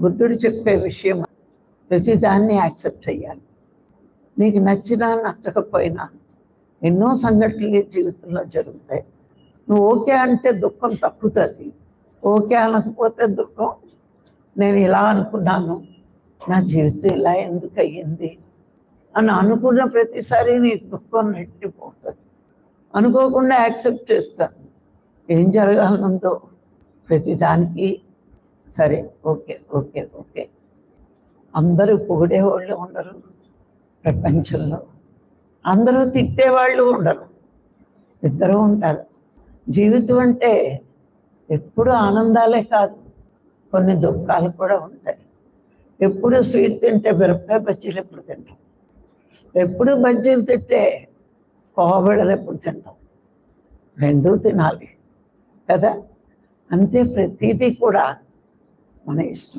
బుద్ధుడు చెప్పే విషయం ప్రతిదాన్ని యాక్సెప్ట్ చేయాలి. నీకు నచ్చినా నచ్చకపోయినా ఎన్నో సంఘటనలు జీవితంలో జరుగుతాయి. నువ్వు ఓకే అంటే దుఃఖం తప్పుతుంది. ఓకే అనకపోతే దుఃఖం నేను ఇలా అనుకున్నాను నా జీవితం ఇలా ఎందుకు అయ్యింది అని అనుకున్న ప్రతిసారి నీకు దుఃఖం నెట్టిపోతుంది. అనుకోకుండా యాక్సెప్ట్ చేస్తాను. ఏం జరగాలనుందో ప్రతిదానికి సరే ఓకే ఓకే ఓకే. అందరూ పొగిడేవాళ్ళు ఉండరు ప్రపంచంలో. అందరూ తిట్టేవాళ్ళు ఉండరు. ఇద్దరు ఉంటారు. జీవితం అంటే ఎప్పుడు ఆనందాలే కాదు కొన్ని దుఃఖాలు కూడా ఉంటాయి. ఎప్పుడు స్వీట్ తింటే మిరపకాయ బజ్జీలు ఎప్పుడు తింటాం. ఎప్పుడు బజ్జీలు తింటే కోబడలు ఎప్పుడు తింటాం. రెండూ తినాలి కదా? అంతే ప్రతిదీ కూడా మన ఇష్టం